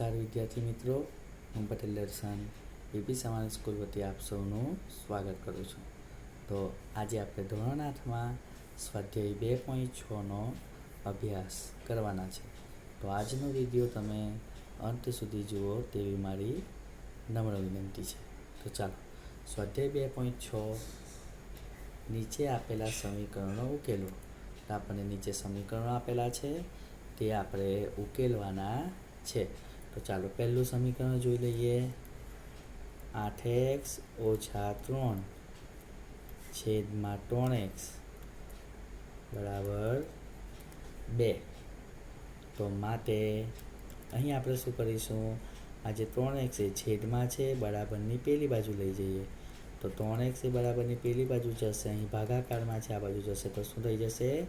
નમસ્કાર વિદ્યાર્થી મિત્રો, હું પટેલ દર્શન બીપી સમાન સ્કૂલ વતી આપ સૌનું સ્વાગત કરું છું. તો આજે આપણે ધોરણ આઠમાં સ્વાધ્યાય બે પોઈન્ટ છનો અભ્યાસ કરવાના છે. તો આજનો વીડિયો તમે અંત સુધી જુઓ તેવી મારી નમ્ર વિનંતી છે. તો ચાલો, સ્વાધ્યાય બે પોઈન્ટ છ નીચે આપેલા સમીકરણો ઉકેલો. આપણને નીચે સમીકરણો આપેલા છે, તે આપણે ઉકેલવાના છે. તો ચાલો પહેલું સમીકરણ જોઈ લઈએ. આઠ એક્સ ઓછા ત્રણ છેદમાં ત્રણ એક્સ બરાબર બે. તો માટે અહીં આપણે શું કરીશું? આ જે ત્રણ એક્સ એ છેદમાં છે, બરાબરની પેલી બાજુ લઈ જઈએ. તો ત્રણ એક્સ એ બરાબરની પેલી બાજુ જશે, અહીં ભાગાકારમાં છે, આ બાજુ જશે. તો શું થઈ જશે?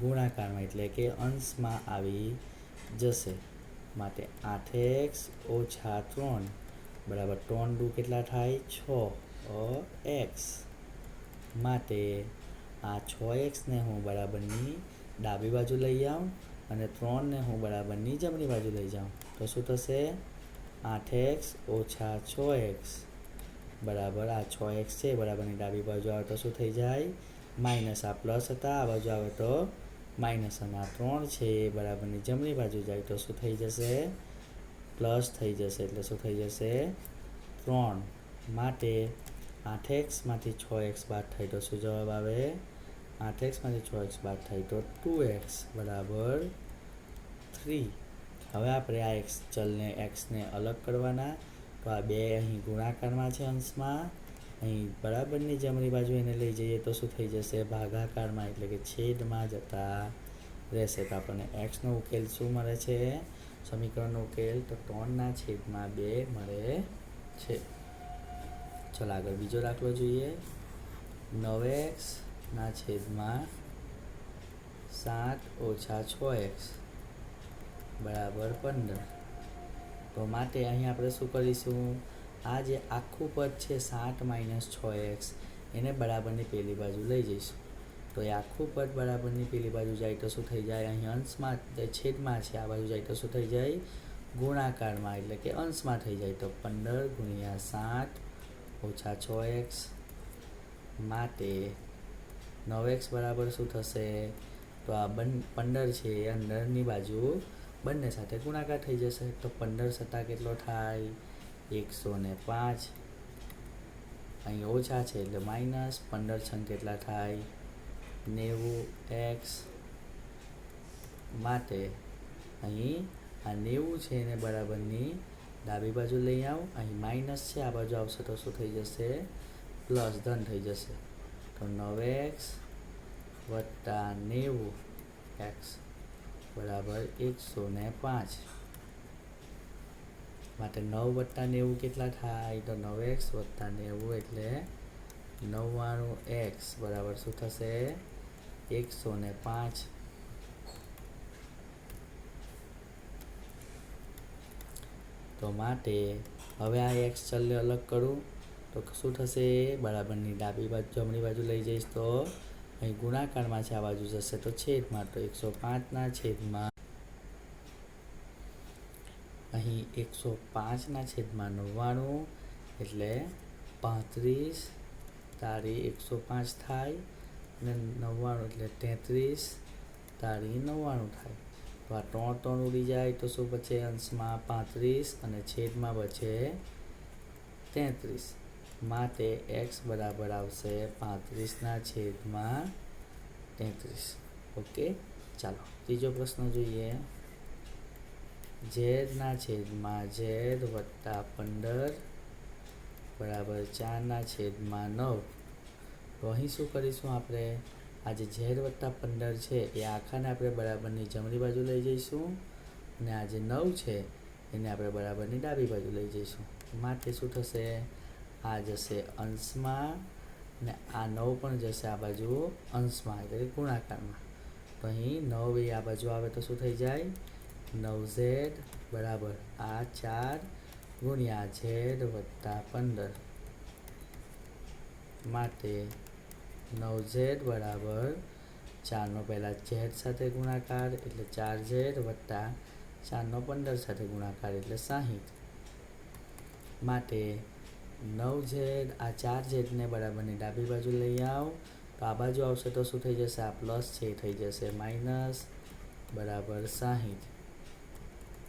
ગુણાકારમાં, એટલે કે અંશમાં આવી જશે. માટે આઠ એક્સ ઓછા ત્રણ બરાબર ત્રણ દુ કેટલા થાય? છ. એક્સ. માટે આ છ એક્સને હું બરાબરની ડાબી બાજુ લઈ આવું અને ત્રણને હું બરાબરની જમણી બાજુ લઈ જાઉં. તો શું થશે? આઠ એક્સ ઓછા છ એક્સ બરાબર આ છ એક્સ છે બરાબરની ડાબી બાજુ આવે તો શું થઈ જાય? માઇનસ આ પ્લસ હતા, આ બાજુ આવે તો માઇનસ અને આ ત્રણ છે એ બરાબરની જમણી બાજુ જાય તો શું થઈ જશે? પ્લસ થઈ જશે, એટલે શું થઈ જશે? ત્રણ. માટે આઠ એક્સમાંથી છ એક્સ બાદ થાય તો શું જવાબ આવે? આઠ એક્સમાંથી છ એક્સ બાદ થાય તો ટુ એક્સ બરાબર થ્રી. હવે આપણે આ એક્સ ચલને, એક્સને અલગ કરવાના. તો આ બે અહીં ગુણાકારમાં છે અંશમાં. અહીં બરાબરની જમણી બાજુ એને લઈ જઈએ તો શું થઈ જશે? ભાગાકારમાં એટલે કે છેદમાં જતા રહેશે. તો આપણને એક્સનો ઉકેલ શું મળે છે? સમીકરણનો ઉકેલ તો ત્રણના છેદમાં બે મળે છે. ચાલો આગળ બીજો દાખલો જોઈએ. નવ એક્સના છેદમાં સાત ઓછા છ એક્સ બરાબર પંદર. તો માટે અહીં આપણે શું કરીશું? આ જે આખું પદ છે સાત માઇનસ છ એક્સ, એને બરાબરની પેલી બાજુ લઈ જઈશ. તો એ આખું પદ બરાબરની પેલી બાજુ જાય તો શું થઈ જાય? અહીં અંશમાં છેદમાં છે, આ બાજુ જાય તો શું થઈ જાય? ગુણાકારમાં, એટલે કે અંશમાં થઈ જાય તો પંદર ગુણ્યા સાત ઓછા છ એક્સ માટે નવ એક્સ બરાબર શું થશે? તો આ બન, પંદર છે, એ અંદરની બાજુ બંને સાથે ગુણાકાર થઈ જશે. તો પંદર સત્તા કેટલો થાય? એકસો ને પાંચ. અહીં ઓછા છે એટલે માઇનસ પંદર છંગ કેટલા થાય? નેવું એક્સ માટે અહીં આ નેવું છે એને બરાબરની ડાબી બાજુ લઈ આવું. અહીં માઇનસ છે, આ બાજુ આવશે તો શું થઈ જશે? પ્લસ ધન થઈ જશે. તો નવ એક્સ વત્તા નેવું એક્સ બરાબર એકસો ને પાંચ. માટે નવ વત્તા નેવું કેટલા થાય? તો નવ એક્સ વત્તા નેવું એટલે નવ્વાણું એક્સ બરાબર શું થશે? એકસો ને પાંચ. તો માટે હવે આ એક્સ ચલને અલગ કરું. તો શું થશે? બરાબરની ડાબી બાજુ, જમણી બાજુ લઈ જઈશ તો અહીં ગુણાકારમાં છે, આ બાજુ જશે. તો છેદમાં, તો એકસો પાંચના છેદમાં અહીં એકસો પાંચના છેદમાં નવ્વાણું એટલે પાંત્રીસ તારી એકસો પાંચ થાય અને નવ્વાણું એટલે તેત્રીસ તારી નવ્વાણું થાય. તો આ ત્રણ ત્રણ ઉડી જાય તો શું બચે અંશમાં પાંત્રીસ અને છેદમાં બચે તેત્રીસ. માટે એક્સ બરાબર આવશે પાંત્રીસના છેદમાં તેત્રીસ. ઓકે? ચાલો, ત્રીજો પ્રશ્ન જોઈએ. ઝેડના છેદમાં ઝેડ વત્તા પંદર બરાબર ચારના છેદમાં નવ. તો અહીં શું કરીશું આપણે? આ જે ઝેડ વત્તા પંદર છે, એ આખાને આપણે બરાબરની જમણી બાજુ લઈ જઈશું અને આ જે નવ છે, એને આપણે બરાબરની ડાબી બાજુ લઈ જઈશું. માટે શું થશે? આ જશે અંશમાં ને આ નવ પણ જશે આ બાજુ અંશમાં એટલે ગુણાકારમાં. તો અહીં નવ એ આ બાજુ આવે તો શું થઈ જાય? નવ ઝેડ બરાબર. આ ચાર ગુણ્યા ઝેડ વત્તા પંદર. માટે નવ ઝેડ બરાબર ચારનો પહેલાં ઝેડ સાથે ગુણાકાર એટલે ચાર ઝેડ વત્તા ચારનો પંદર સાથે ગુણાકાર એટલે સાહીઠ. માટે નવ ઝેડ આ ચાર ઝેડને બરાબરની ડાબી બાજુ લઈ આવો. તો આ બાજુ આવશે તો શું થઈ જશે? આ પ્લસ છે થઈ જશે. માઇનસ બરાબર સાહીઠ.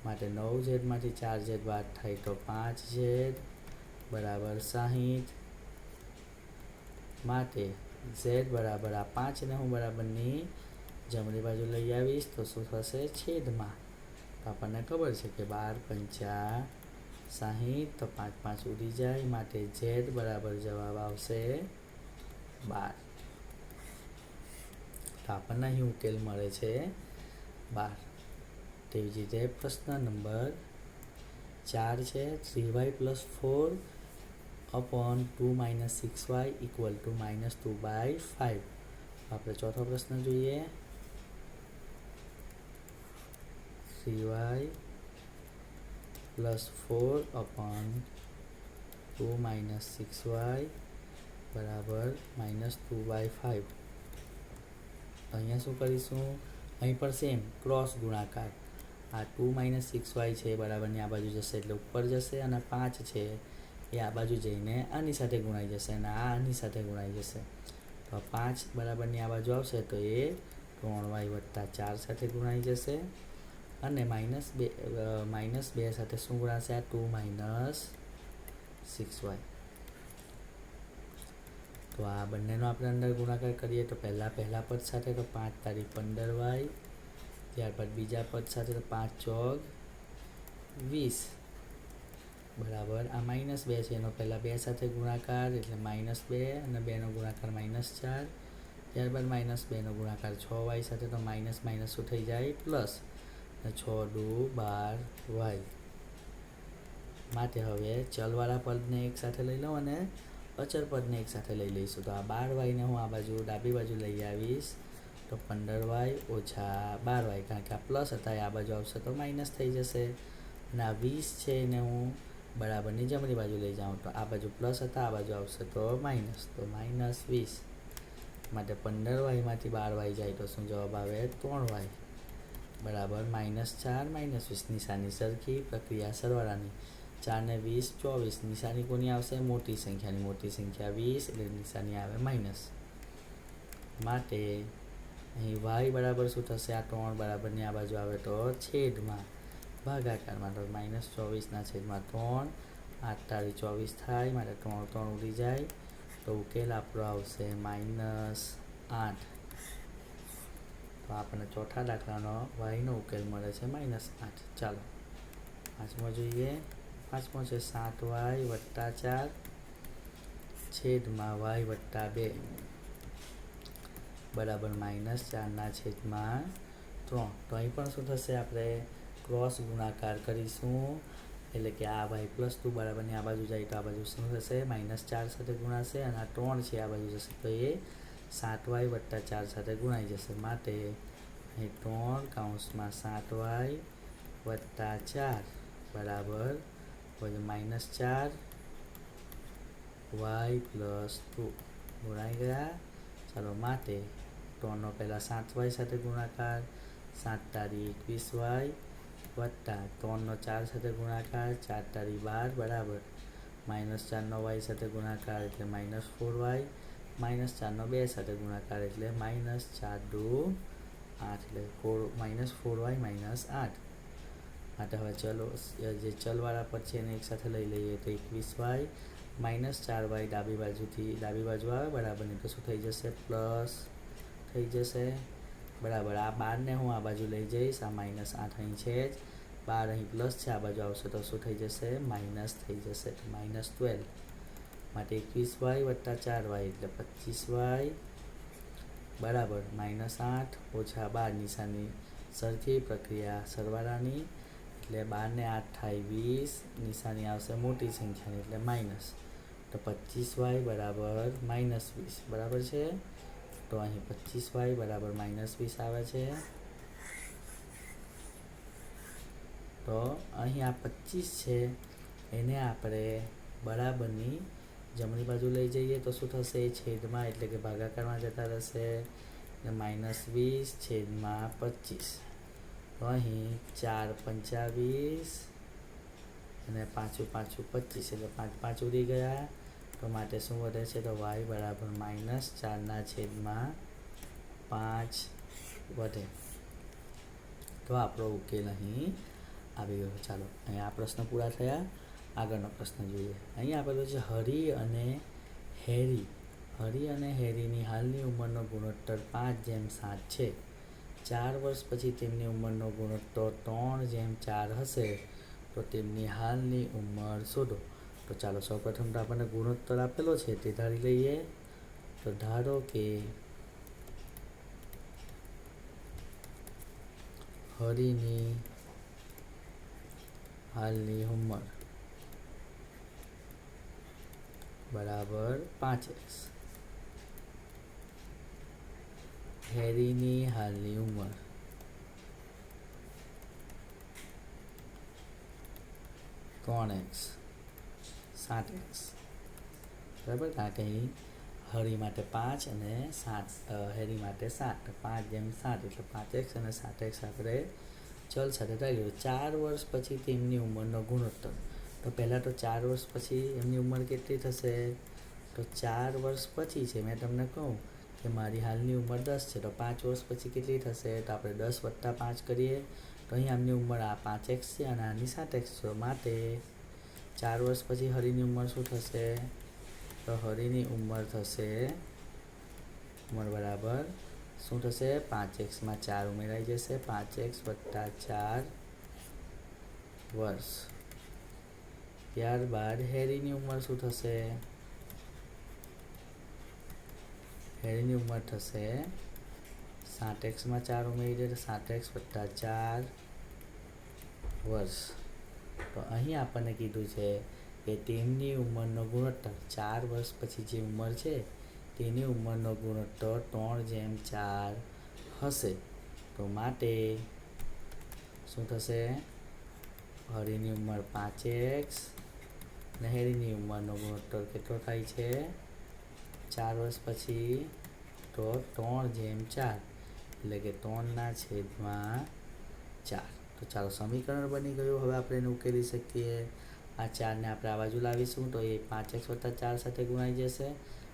માટે નવ ઝેડમાંથી ચાર ઝેડ બાદ થાય તો પાંચ ઝેડ બરાબર સાહીઠ. માટે ઝેડ બરાબર આ પાંચને હું બરાબરની જમણી બાજુ લઈ આવીશ તો શું થશે? છેદમાં. તો આપણને ખબર છે કે બાર પંચા સાહીઠ તો પાંચ પાંચ ઉડી જાય, માટે ઝેડ બરાબર જવાબ આવશે બાર. તો આપણને અહીં ઉકેલ મળે છે બાર. તેવી જ રીતે પ્રશ્ન નંબર ચાર છે three y plus four upon two minus six y equal to minus two by five આપણે ચોથો પ્રશ્ન જોઈએ. Three y plus four upon two minus six y બરાબર માઇનસ ટુ બાય ફાઇવ અહીંયા શું કરીશું? અહીં પણ સેમ ક્રોસ ગુણાકાર. આ ટુ માઇનસ સિક્સ વાય છે, બરાબરની આ બાજુ જશે એટલે ઉપર જશે અને પાંચ છે, એ આ બાજુ જઈને આની સાથે ગુણાઈ જશે અને આ આની સાથે ગુણાઈ જશે. તો પાંચ બરાબરની આ બાજુ આવશે તો એ ત્રણ વાય વત્તા ચાર સાથે ગુણાઈ જશે અને માઇનસ બે માઇનસ બે સાથે શું ગુણાશે? આ ટુ માઇનસ સિક્સ વાય. તો આ બંનેનો આપણે અંદર ગુણાકાર કરીએ તો પહેલાં પહેલા પદ સાથે તો પાંચ તારીખ પંદર વાય ત્યારબાદ બીજા પદ સાથે તો પાંચ ચોક વીસ. બરાબર. આ માઇનસ બે છે. એનો પહેલાં બે સાથે ગુણાકાર એટલે માઇનસ બે અને બેનો ગુણાકાર માઇનસ ચાર. ત્યારબાદ માઇનસ બેનો ગુણાકાર છ વાય સાથે તો માઇનસ માઇનસ શું થઈ જાય? પ્લસ. છ દુ બાર વાય. માટે હવે ચલવાળા પદને એક સાથે લઈ લઉં અને અચર પદને એક સાથે લઈ લઈશું. તો આ બાર વાયને હું આ બાજુ ડાબી બાજુ લઈ આવીશ. તો પંદર વાય ઓછા બાર વાય, કારણ કે આ પ્લસ હતા, એ આ બાજુ આવશે તો માઇનસ થઈ જશે. અને આ વીસ છે એને હું બરાબરની જમણી બાજુ લઈ જાઉં તો આ બાજુ પ્લસ હતા, આ બાજુ આવશે તો માઇનસ તો માઇનસ વીસ. માટે પંદર વાયમાંથી બાર વાય જાય તો શું જવાબ આવે? ત્રણ વાય. બરાબર માઇનસ ચાર માઇનસ વીસ. નિશાની સરખી, પ્રક્રિયા સરવાળાની. ચાર ને વીસ, ચોવીસ. નિશાની કોની આવશે? મોટી સંખ્યાની. મોટી સંખ્યા વીસ, એટલે નિશાની આવે માઇનસ માટે અહીં વાય બરાબર શું થશે? આ ત્રણ બરાબરની આ બાજુ આવે તો છેદમાં ભાગાકારમાં તો માઇનસ ચોવીસના છેદમાં ત્રણ. આઠ તારીખ ચોવીસ થાય માટે ત્રણ ત્રણ ઉડી જાય. તો ઉકેલ આપણો આવશે માઇનસ આઠ. તો આપણને ચોથા દાખલાનો વાયનો ઉકેલ મળે છે માઇનસ આઠ. ચાલો, પાંચમો જોઈએ. પાંચમો છે સાત વાય વત્તા ચાર. છેદમાં વાય વત્તા બે. બરાબર માઇનસ ચારના છેદમાં ત્રણ. તો અહીં પણ શું થશે? આપણે ક્રોસ ગુણાકાર કરીશું. એટલે કે આ વાય પ્લસ ટુ બરાબરની આ બાજુ જાય તો આ બાજુ શું થશે? માઇનસ ચાર સાથે ગુણાશે અને આ ત્રણ છે, આ બાજુ જશે. તો એ સાત વાય વત્તા ચાર સાથે ગુણાઈ જશે. માટે અહીં ત્રણ કાઉન્સમાં સાત વાય વત્તા ચાર બરાબર. પછી માઇનસ ચાર વાય પ્લસ ટુ ગુણાઈ ગયા. ચાલો, માટે ત્રણનો પહેલાં સાત વાય સાથે ગુણાકાર, સાત તારી એકવીસ વાય વત્તા ત્રણનો ચાર સાથે ગુણાકાર, ચાર તારી બાર બરાબર. માઇનસ ચારનો વાય સાથે ગુણાકાર એટલે માઇનસ ફોર વાય, માઇનસ ચારનો બે સાથે ગુણાકાર એટલે માઇનસ ચાર દો આઠ એટલે four, minus four y, minus આઠ. માટે હવે ચલો, જે ચલવાળા પર છે એને એક સાથે લઈ લઈએ તો એકવીસ વાય, માઇનસ ચાર વાય ડાબી બાજુથી, ડાબી બાજુ આવે બરાબર, નહીં તો શું થઈ જશે? પ્લસ થઈ જશે. બરાબર, આ બારને હું આ બાજુ લઈ જઈશ, આ માઇનસ આઠ અહીં છે જ. બાર અહીં પ્લસ છે, આ બાજુ આવશે તો શું થઈ જશે? માઇનસ થઈ જશે માઇનસ ટ્વેલ્વ માટે એકવીસ વાય વત્તા ચાર વાય એટલે પચીસ વાય. બરાબર માઇનસ આઠ ઓછા બાર નિશાની સરખી પ્રક્રિયા સરવાળાની. એટલે બારને આઠ થાય વીસ, નિશાની આવશે મોટી સંખ્યાની એટલે માઇનસ તો પચીસ વાય બરાબર માઇનસ વીસ. બરાબર છે? તો અહીં પચીસ વાય બરાબર માઇનસ વીસ આવે છે. તો અહીં આ પચીસ છે, એને આપણે બરાબરની જમણી બાજુ લઈ જઈએ તો શું થશે? છેદમાં એટલે કે ભાગાકારમાં જતા રહેશે. એટલે માઇનસ વીસ, છેદમાં પચીસ. તો અહીં ચાર પંચાવીસ અને પાછું પાછું પચીસ, એટલે પાંચ પાંચ ઉડી ગયા. તો માટે શું વધે છે? તો વાય બરાબર માઇનસ ચારના છેદમાં પાંચ વધે. તો આપણો ઉકેલ અહીં આવી ગયો. ચાલો, અહીંયા આ પ્રશ્ન પૂરા થયા. આગળનો પ્રશ્ન જોઈએ. અહીં આપેલો છે હરી અને હેરી. હરી અને હેરીની હાલની ઉંમરનો ગુણોત્તર પાંચ જેમ સાત છે. ચાર વર્ષ પછી તેમની ઉંમરનો ગુણોત્તર ત્રણ જેમ ચાર હશે. તો તેમની હાલની ઉંમર શોધો. તો ચાલો સૌપ્રથમ તો આપણને ગુણોત્તર આપેલો છે તે ધારી લઈએ. તો ધારો કે હરીની હાલની ઉંમર બરાબર પાંચ એક્સ. હેરીની હાલની ઉંમર કોણ એક્સ. સાત એક્સ બરાબર? કારણ કે અહીં હરી માટે પાંચ અને સાત હેરી માટે સાત. પાંચ જેમ સાત, એટલે પાંચ એક્સ અને સાત એક્સ આપણે ચલ સાથે થઈ ચાર વર્ષ પછી તેમની ઉંમરનો ગુણોત્તર. તો પહેલાં તો ચાર વર્ષ પછી એમની ઉંમર કેટલી થશે? તો ચાર વર્ષ પછી છે, મેં તમને કહું કે મારી હાલની ઉંમર દસ છે, તો પાંચ વર્ષ પછી કેટલી થશે? તો આપણે દસ વત્તા પાંચ કરીએ. તો અહીં આમની ઉંમર આ પાંચ એક્સ છે અને આની સાત એક્સ છે. માટે ચાર વર્ષ પછી હરીની ઉંમર શું થશે? તો હરિની ઉંમર થશે, ઉંમર બરાબર શું થશે? પાંચ એક્સમાં ચાર ઉમેરાઈ જશે. પાંચ એક્સ વત્તા ચાર વર્ષ. ત્યારબાદ હેરીની ઉંમર શું થશે? હેરીની ઉંમર થશે સાત એક્સમાં ચાર ઉમેરી દે સાત એક્સ વત્તા ચાર વર્ષ. તો અહીં આપણને કીધું છે કે તેમની ઉંમરનો ગુણોત્તર ચાર વર્ષ પછી જે ઉંમર છે, તેની ઉંમરનો ગુણોત્તર ત્રણ જેમ ચાર હશે. તો માટે શું થશે? હરીની ઉંમર પાંચ એક્સ, નહેરીની ઉંમરનો ગુણોત્તર કેટલો થાય છે? ચાર વર્ષ પછી તો ત્રણ જેમ ચાર, એટલે કે ત્રણના છેદમાં ચાર. તો ચાલો સમીકરણ બની ગયું. હવે આપણે એને ઉકેલી શકીએ. આ ચારને આપણે આ બાજુ લાવીશું તો એ પાંચ એક્સ વત્તા ચાર સાથે ગુણાઈ જશે.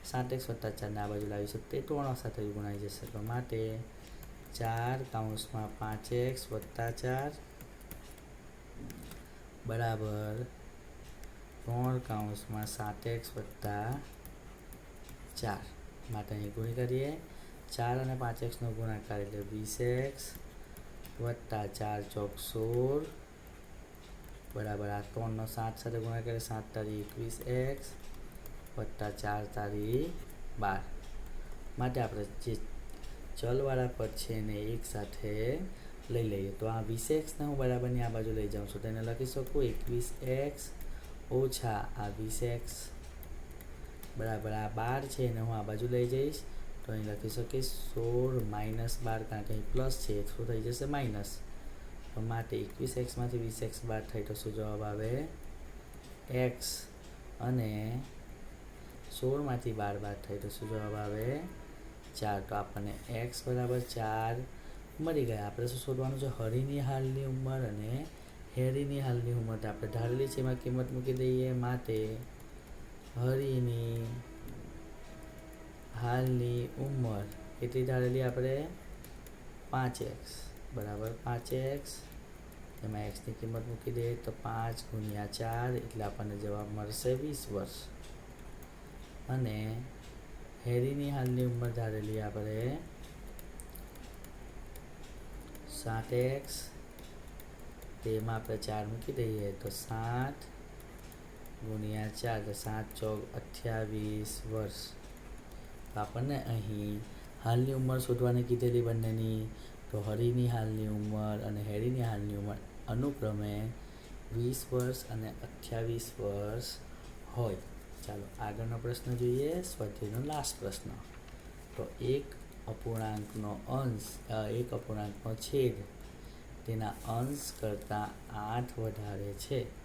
સાત એક્સ વત્તા ચારને આ બાજુ લાવીશું તે ત્રણ સાથે ગુણાઈ જશે. તો માટે ચાર કાઉન્સમાં પાંચ એક્સ વત્તા ચાર બરાબર ત્રણ કાઉન્સમાં સાત એક્સ વત્તા ચાર. માટે અહીં ગુણી કરીએ. ચાર અને પાંચ એક્સનો ગુણાકાર એટલે વીસ એક્સ વત્તા ચાર ચોક સોળ. બરાબર, આ ત્રણનો સાત સાથે ગુણાકાર કરીએ, સાત તારી એકવીસ એક્સ. વત્તા ચાર તારી બાર. માટે આપણે જે ચલવાળા પદ છે એને એક સાથે લઈ લઈએ. તો આ વીસ એક્સને હું બરાબરની આ બાજુ લઈ જાઉં છું. તેને લખી શકું એકવીસ એક્સ ઓછા આ વીસ એક્સ. બરાબર, આ બાર છે એને હું આ બાજુ લઈ જઈશ. તો અહીં લખી શકીશ સોળ માઇનસ બાર કારણ કે અહીં પ્લસ છે શું થઈ જશે? માઇનસ. તો માટે એકવીસ એક્સમાંથી વીસ એક્સ બાર થાય તો શું જવાબ આવે? એક્સ. અને સોળમાંથી બાર બાર થાય તો શું જવાબ આવે? ચાર. તો આપણને એક્સ બરાબર ચાર મળી ગયા. આપણે શું શોધવાનું છે? હરીની હાલની ઉંમર અને હેરીની હાલની ઉંમર. આપણે ધારેલી છે એમાં કિંમત મૂકી દઈએ. માટે હરીની હાલની ઉંમર કેટલી ધારેલી આપણે પાંચ એક્સ, બરાબર? પાંચ એક્સ, એમાં એક્સની કિંમત મૂકી દઈએ તો પાંચ ગુણ્યા ચાર એટલે આપણને જવાબ મળશે વીસ વર્ષ. અને હેરીની હાલની ઉંમર ધારેલી આપણે સાત એક્સ, તેમાં આપણે ચાર મૂકી દઈએ તો સાત ગુણ્યા ચાર, તો સાત ચોક અઠ્યાવીસ વર્ષ. આપણને અહીં હાલની ઉંમર શોધવાની કીધેલી બંનેની, તો હરીની હાલની ઉંમર અને હેરીની હાલની ઉંમર અનુક્રમે વીસ વર્ષ અને અઠ્યાવીસ વર્ષ હોય. ચાલો, આગળનો પ્રશ્ન જોઈએ, સ્વાધ્યાયનો લાસ્ટ પ્રશ્ન. તો એક અપૂર્ણાંકનો અંશ એક અપૂર્ણાંકનો છેદ. તેના અંશ કરતાં આઠ વધારે છે.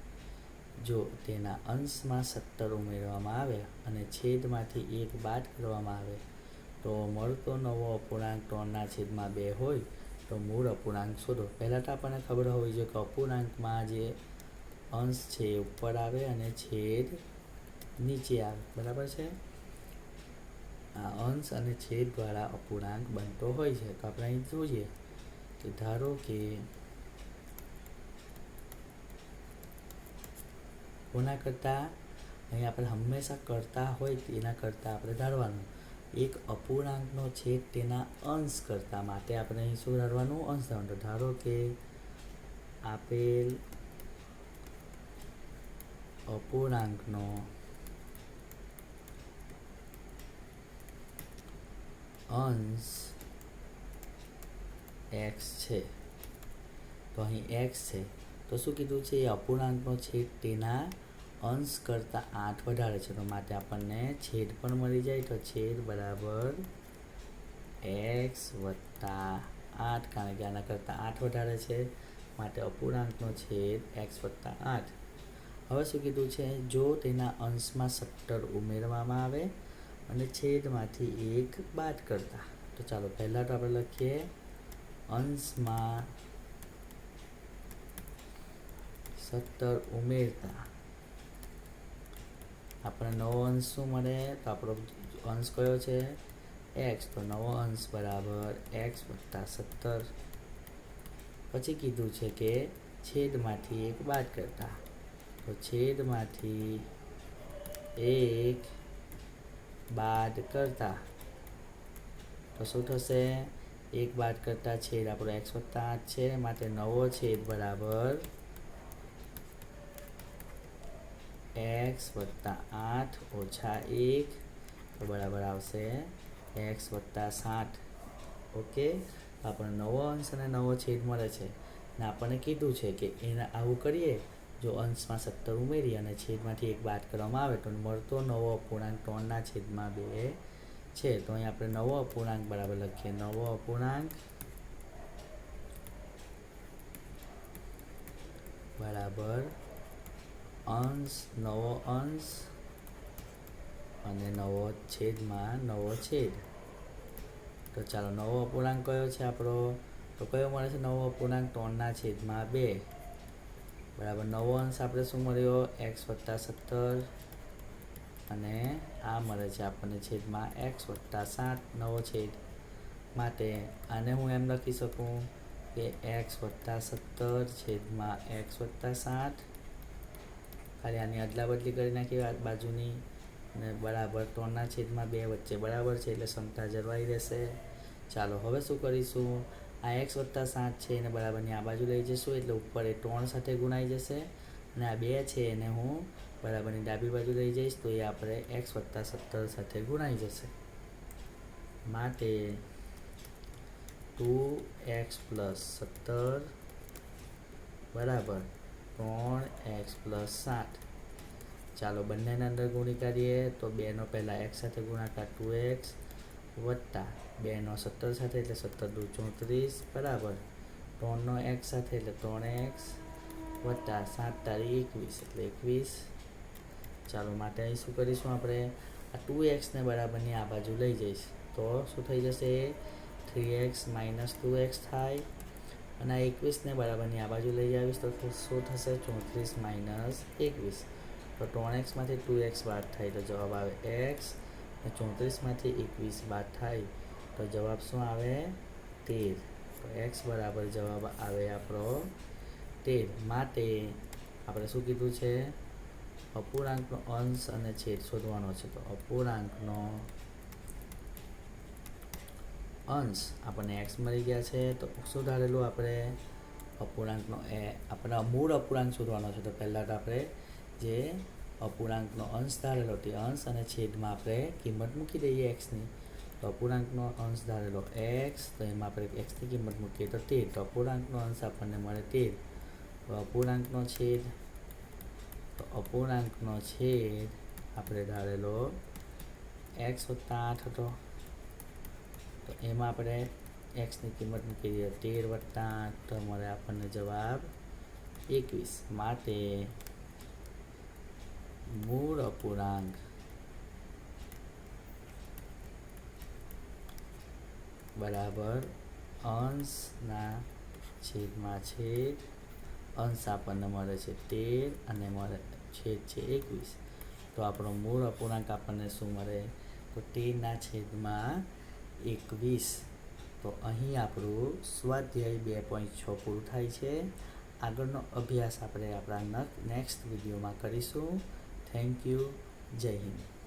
જો તેના અંશમાં સત્તર ઉમેરવામાં આવે અને છેદમાંથી એક બાદ કરવામાં આવે, તો મળતો નવો અપૂર્ણાંક ત્રણના છેદમાં બે હોય, તો મૂળ અપૂર્ણાંક શોધો. પહેલાં તો આપણને ખબર હોવી જોઈએ કે અપૂર્ણાંકમાં જે અંશ છે એ ઉપર આવે અને છેદ નીચે આવે. બરાબર છે? આ અંશ અને છેદ દ્વારા અપૂર્ણાંક બનતો હોય છે. તો આપણે અહીં જોઈએ કે ધારો કે કોના કરતાં અહીં આપણે હંમેશા કરતા હોય તેના કરતાં આપણે ધારવાનું. એક અપૂર્ણાંકનો છેદ તેના અંશ કરતાં માટે આપણે અહીં શું ધારવાનું? અંશ ધારવાનું ધારો કે આપેલ અપૂર્ણાંકનો અંશ એક્સ છે. તો અહીં એક્સ છે. તો શું કીધું છે? એ અપૂર્ણાંકનો છેદ તેના અંશ કરતાં આઠ વધારે છે. તો માટે આપણને છેદ પણ મળી જાય. તો છેદ બરાબર એક્સ વત્તા આઠ, કારણ કે આના કરતાં આઠ વધારે છે. માટે અપૂર્ણાંકનો છેદ એક્સ વત્તા આઠ. હવે શું કીધું છે? જો તેના અંશમાં સત્તર ઉમેરવામાં આવે અને છેદમાંથી એક બાદ કરતા. તો ચાલો પહેલાં તો આપણે લખીએ. અંશમાં સત્તર ઉમેરતા. આપણે નવો અંશ શું મળે? તો આપણો અંશ કયો છે? એક્સ. તો નવો અંશ બરાબર એક્સ વત્તા સત્તર. પછી કીધું છે કે છેદમાંથી એક બાદ કરતા. તો છેદમાંથી એક બાદ કરતા. તો શું થશે? એક બાદ કરતા છેદ આપણો એક્સ વત્તા આઠ છે. માટે નવો છેદ બરાબર એક્સ વત્તા આઠ ઓછા એક. તો બરાબર આવશે એક્સ વત્તા સાઠ ઓકે? આપણને નવો અંશ અને નવો છેદ મળે છે. ને આપણને કીધું છે કે એને આવું કરીએ, જો અંશમાં સત્તર ઉમેરી અને છેદમાંથી એક બાદ કરવામાં આવે, તો મળતો નવો અપૂર્ણાંક ત્રણના છેદમાં બે છે. તો અહીં આપણે નવો અપૂર્ણાંક બરાબર લખીએ. નવો અપૂર્ણાંક બરાબર અંશ, નવો અંશ અને નવો છેદમાં નવો છેદ. તો ચાલો, નવો અપૂર્ણાંક કયો છે આપણો? તો કયો મળે છે? નવો અપૂર્ણાંક ત્રણના છેદમાં બે. બરાબર, નવો અંશ આપણે શું મળ્યો? એક્સ વત્તા સત્તર. અને આ મળે છે આપણને છેદમાં એક્સ વત્તા સાત, નવો છેદ. માટે આને હું એમ લખી શકું કે એક્સ વત્તા સત્તર છેદમાં એક્સ વત્તા સાત ખાલી આની અદલા બદલી કરી નાખી બાજુની અને બરાબર ત્રણના છેદમાં બે વચ્ચે બરાબર છે એટલે ક્ષમતા જળવાઈ રહેશે. ચાલો હવે શું કરીશું? આ એક્સ વત્તા સાત છે એને બરાબરની આ બાજુ લઈ જઈશું એટલે ઉપર એ ત્રણ સાથે ગુણાઈ જશે અને આ બે છે એને હું બરાબરની ડાબી બાજુ લઈ જઈશ તો એ આપણે એક્સ વત્તા સત્તર સાથે ગુણાઈ જશે. માટે ટુ એક્સ પ્લસ સત્તર બરાબર ત્રણ એક્સ પ્લસ સાત. ચાલો બંનેના અંદર ગુણી કાઢીએ તો બેનો પહેલાં એક્સ સાથે ગુણાકાર ટુ એક્સ વત્તા બેનો સત્તર સાથે એટલે સત્તર દુ ચોત્રીસ, બરાબર. ત્રણનો એક્સ સાથે એટલે ત્રણ એક્સ વત્તા સાત તારીખ એકવીસ એટલે એકવીસ. ચાલો માટે અહીં શું કરીશું આપણે? આ ટુ એક્સને બરાબરની આ બાજુ લઈ જઈશ. તો શું થઈ જશે? Three x minus two x થાય અને આ એકવીસને બરાબરની આ બાજુ લઈ આવીશ તો શું થશે? ચોત્રીસ માઇનસ એકવીસ. તો ત્રણ એક્સમાંથી ટુ એક્સ બાદ થાય તો જવાબ આવે એક્સ. અને ચોત્રીસમાંથી એકવીસ બાદ થાય તો જવાબ શું આવે? તેર. તો એક્સ બરાબર જવાબ આવે આપણો તેર. માટે આપણે શું કીધું છે? અપૂર્ણાંકનો અંશ અને છેદ શોધવાનો છે. તો અપૂર્ણાંકનો અંશ. આપણને એક્સ મળી ગયા છે, તો શું ધારેલું આપણે અપૂર્ણાંકનો એ, આપણે મૂળ અપૂર્ણાંક શોધવાનો છે. તો પહેલાં તો આપણે જે અપૂર્ણાંકનો અંશ ધારેલો તે અંશ અને છેદમાં આપણે કિંમત મૂકી દઈએ એક્સની તો અપૂર્ણાંકનો અંશ ધારેલો એક્સ તો એમાં આપણે એક્સની કિંમત મૂકીએ તો તેર. તો અપૂર્ણાંકનો અંશ આપણને મળે તેર. તો અપૂર્ણાંકનો છેદ, તો અપૂર્ણાંકનો છેદ આપણે ધારેલો એક્સ વત્તા આઠ હતો. તો એમાં આપણે એક્સની કિંમત મૂકી દઈએ. તેર વત્તા આઠ. તો મળે આપણને જવાબ એકવીસ. માટે મૂળ અપૂર્ણાંક. બરાબર અંશના છેદમાં છેદ. અંશ આપણને મળે છે તેર અને મળે છેદ છે એકવીસ. તો આપણો મૂળ અપૂર્ણાંક આપણને શું મળે? તો તેરના છેદમાં એકવીસ. તો અહીં આપણું સ્વાધ્યાય બે પોઈન્ટ છ પૂરું થાય છે. આગળનો અભ્યાસ આપણે આપણા નેક્સ્ટ વિડીયોમાં કરીશું. Thank you. જય હિન્દ.